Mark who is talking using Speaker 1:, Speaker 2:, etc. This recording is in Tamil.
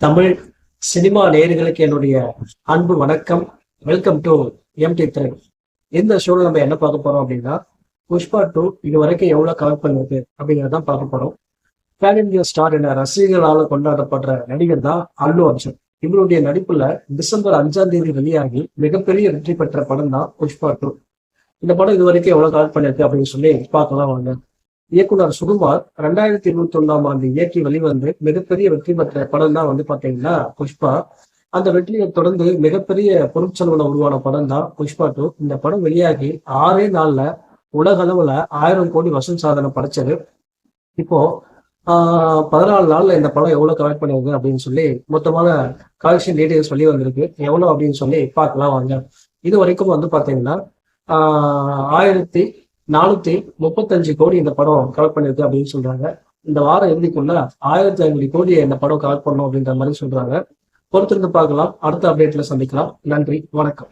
Speaker 1: தமிழ் சினிமா நேயர்களுக்கு என்னுடைய அன்பு வணக்கம். வெல்கம் டு எம்டி திரை இந்த ஷோல நம்ம என்ன பார்க்க போறோம் அப்படின்னா புஷ்பா டூ இது வரைக்கும் எவ்வளவு கவர் பண்ணுது அப்படிங்கறதான் பார்க்க போறோம். பேன் இந்தியா ஸ்டார் என ரசிகர்களால் கொண்டாடப்படுற நடிகர் தான் அல்லு அர்ஜுன். இவருடைய நடிப்புல டிசம்பர் அஞ்சாம் தேதி வெளியாகி மிகப்பெரிய வெற்றி பெற்ற படம் தான் புஷ்பா டூ இந்த படம் இது வரைக்கும் எவ்வளவு கவர் பண்ணிருக்கு அப்படின்னு சொல்லி பார்க்கலாம் வாங்க. இயக்குனர் சுகுமார் ரெண்டாயிரத்தி இருபத்தி ஒண்ணாம் ஆண்டு இயக்கி வெளிவந்து மிகப்பெரிய வெற்றி பெற்ற படம் தான் வந்து பாத்தீங்கன்னா புஷ்பா. அந்த வெற்றியை தொடர்ந்து மிகப்பெரிய பொருட்செலவுல உருவான படம் தான் புஷ்பா டூ இந்த படம் வெளியாகி ஆறே நாள்ல உலக அளவுல ஆயிரம் கோடி வசூல் சாதனை படைச்சது. இப்போ ஆஹ் பதினாலு நாள்ல இந்த படம் எவ்வளவு கலெக்ட் பண்ணிருக்கு அப்படின்னு சொல்லி மொத்தமான கலெக்ஷன் டீடைல்ஸ் வெளியே வந்திருக்கு. எவ்வளவு அப்படின்னு சொல்லி பார்க்கலாம் வாங்க. இது வரைக்கும் வந்து பாத்தீங்கன்னா ஆஹ் ஆயிரத்தி நானூத்தி முப்பத்தஞ்சு கோடி இந்த படம் கலெக்ட் பண்ணிருக்கு அப்படின்னு சொல்றாங்க. இந்த வாரம் இறுதிக்குள்ள ஆயிரத்தி ஐநூறு கோடியை இந்த படம் கலெக்ட் பண்ணும் அப்படின்ற மாதிரி சொல்றாங்க. பொறுத்திருந்து பார்க்கலாம். அடுத்த அப்டேட்ல சந்திக்கலாம். நன்றி. வணக்கம்.